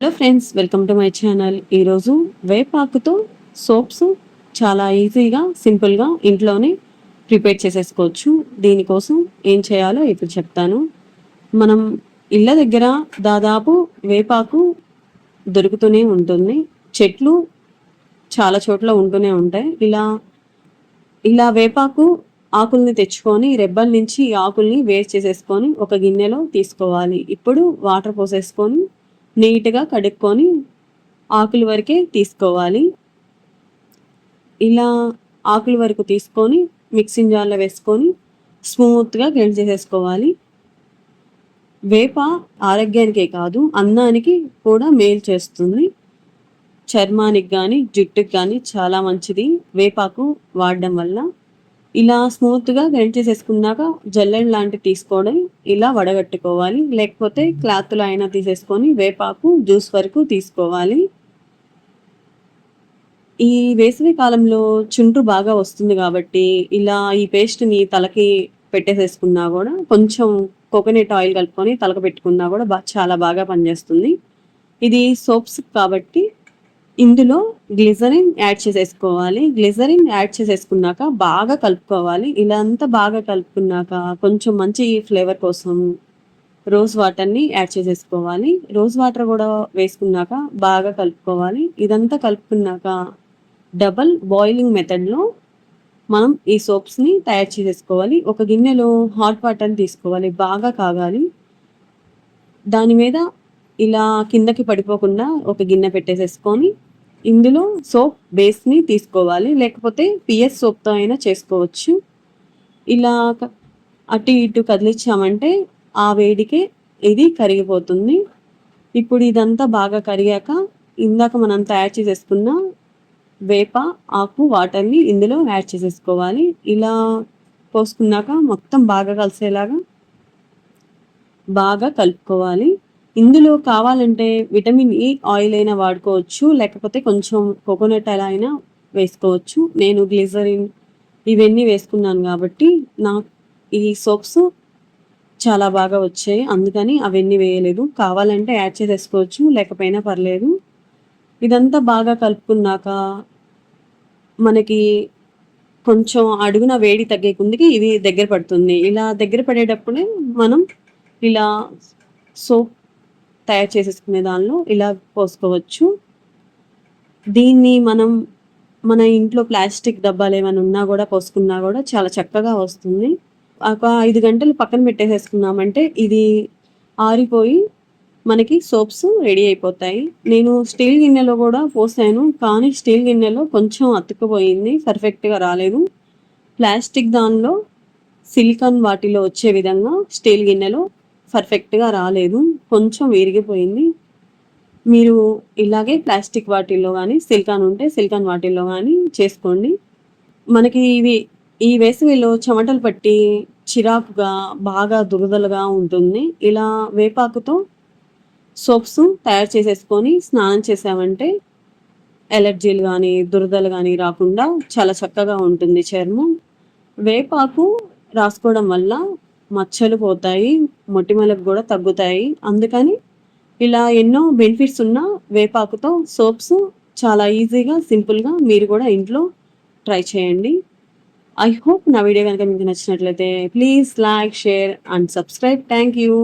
Hello friends welcome to my channel. ఈరోజు వేపాకుతో soaps చాలా ఈజీగా సింపుల్గా ఇంట్లోనే ప్రిపేర్ చేసేసుకోవచ్చు. దీనికోసం ఏం చేయాలో ఇప్పుడు చెప్తాను. మనం ఇళ్ళ దగ్గర దాదాపు వేపాకు దొరుకుతూనే ఉంటుంది. చెట్లు చాలా చోట్ల ఉంటూనే ఉంటాయి. ఇలా ఇలా వేపాకు ఆకుల్ని తెచ్చుకొని రెబ్బల నుంచి ఆకుల్ని వేస్ట్ చేసేసుకొని ఒక గిన్నెలో తీసుకోవాలి. ఇప్పుడు వాటర్ పోసేసుకొని నీట్గా కడుక్కొని ఆకుల వరకే తీసుకోవాలి. ఇలా ఆకుల వరకు తీసుకొని మిక్సింగ్ జార్లో వేసుకొని స్మూత్గా గ్రైండ్ చేసేసుకోవాలి. వేప ఆరోగ్యానికే కాదు అన్నానికి కూడా మేలు చేస్తుంది. చర్మానికి కానీ జుట్టుకి కానీ చాలా మంచిది. వేపాకు వాడడం వల్ల ఇలా స్మూత్గా గ్రైండ్ చేసేసుకున్నాక జల్లెడ లాంటివి తీసుకోవడం ఇలా వడగట్టుకోవాలి. లేకపోతే క్లాత్లో అయినా తీసేసుకొని వేపాకు జ్యూస్ వరకు తీసుకోవాలి. ఈ వేసవి కాలంలో చుండ్రు బాగా వస్తుంది కాబట్టి ఇలా ఈ పేస్ట్ని తలకి పెట్టేసేసుకున్నా కూడా కొంచెం కోకోనట్ ఆయిల్ కలుపుకొని తలకు పెట్టుకున్నా కూడా చాలా బాగా పనిచేస్తుంది. ఇది సోప్స్ కాబట్టి ఇందులో గ్లిజరిన్ యాడ్ చేసేసుకోవాలి. గ్లిజరిన్ యాడ్ చేసేసుకున్నాక బాగా కలుపుకోవాలి. ఇలా అంతా బాగా కలుపుకున్నాక కొంచెం మంచి ఫ్లేవర్ కోసం రోజ్ వాటర్ని యాడ్ చేసేసుకోవాలి. రోజ్ వాటర్ కూడా వేసుకున్నాక బాగా కలుపుకోవాలి. ఇదంతా కలుపుకున్నాక డబల్ బాయిలింగ్ మెథడ్లో మనం ఈ సోప్స్ని తయారు చేసేసుకోవాలి. ఒక గిన్నెలో హాట్ వాటర్ని తీసుకోవాలి. బాగా కాగాలి. దాని మీద ఇలా కిందకి పడిపోకుండా ఒక గిన్నె పెట్టేసేసుకొని ఇందులో సోప్ బేస్ని తీసుకోవాలి. లేకపోతే పిఎస్ సోప్తో అయినా చేసుకోవచ్చు. ఇలా అటు ఇటు కదిలించామంటే ఆ వేడికే ఇది కరిగిపోతుంది. ఇప్పుడు ఇదంతా బాగా కరిగాక ఇందాక మనం తయారు చేసేసుకున్న వేప ఆకు వాటర్ని ఇందులో యాడ్ చేసేసుకోవాలి. ఇలా పోసుకున్నాక మొత్తం బాగా కలిసేలాగా బాగా కలుపుకోవాలి. ఇందులో కావాలంటే విటమిన్ e ఈ ఆయిల్ అయినా వాడుకోవచ్చు లేకపోతే కొంచెం కోకోనట్ ఆయిల్ అయినా వేసుకోవచ్చు. నేను గ్లిజరిన్ ఇవన్నీ వేసుకున్నాను కాబట్టి నా ఈ సోప్స్ చాలా బాగా వచ్చాయి. అందుకని అవన్నీ వేయలేదు. కావాలంటే యాడ్ చేసేసుకోవచ్చు లేకపోయినా పర్లేదు. ఇదంతా బాగా కలుపుకున్నాక మనకి కొంచెం అడుగున వేడి తగ్గే కుందికి ఇది దగ్గర పడుతుంది. ఇలా దగ్గర పడేటప్పుడే మనం ఇలా సోప్ తయారు చేసేసుకునే దానిలో ఇలా పోసుకోవచ్చు. దీన్ని మనం మన ఇంట్లో ప్లాస్టిక్ డబ్బాలు ఏమైనా ఉన్నా కూడా పోసుకున్నా కూడా చాలా చక్కగా వస్తుంది. ఒక ఐదు గంటలు పక్కన పెట్టేసేసుకున్నామంటే ఇది ఆరిపోయి మనకి సోప్స్ రెడీ అయిపోతాయి. నేను స్టీల్ గిన్నెలో కూడా పోసాను కానీ స్టీల్ గిన్నెలో కొంచెం అతుక్కుపోయింది పర్ఫెక్ట్గా రాలేదు. ప్లాస్టిక్ దానిలో సిలికాన్ వాటిలో వచ్చే విధంగా స్టీల్ గిన్నెలో పర్ఫెక్ట్గా రాలేదు. కొంచెం విరిగిపోయింది. మీరు ఇలాగే ప్లాస్టిక్ వాటిల్లో కానీ సిలికాన్ ఉంటే సిలికాన్ వాటిల్లో కానీ చేసుకోండి. మనకి ఇవి ఈ వేసవిలో చెమటలు పట్టి చిరాకుగా బాగా దురదలుగా ఉంటుంది. ఇలా వేపాకుతో సోప్స్ తయారు చేసేసుకొని స్నానం చేసామంటే ఎలర్జీలు కానీ దురదలు కానీ రాకుండా చాలా చక్కగా ఉంటుంది చర్మం. వేపాకు రాసుకోవడం వల్ల మచ్చలు పోతాయి మొటిమలకు కూడా తగ్గుతాయి. అందుకని ఇలా ఎన్నో బెనిఫిట్స్ ఉన్న వేపాకుతో సోప్స్ చాలా ఈజీగా సింపుల్గా మీరు కూడా ఇంట్లో ట్రై చేయండి. ఐ హోప్ నా వీడియో కనుక మీకు నచ్చినట్లయితే please like share and subscribe thank you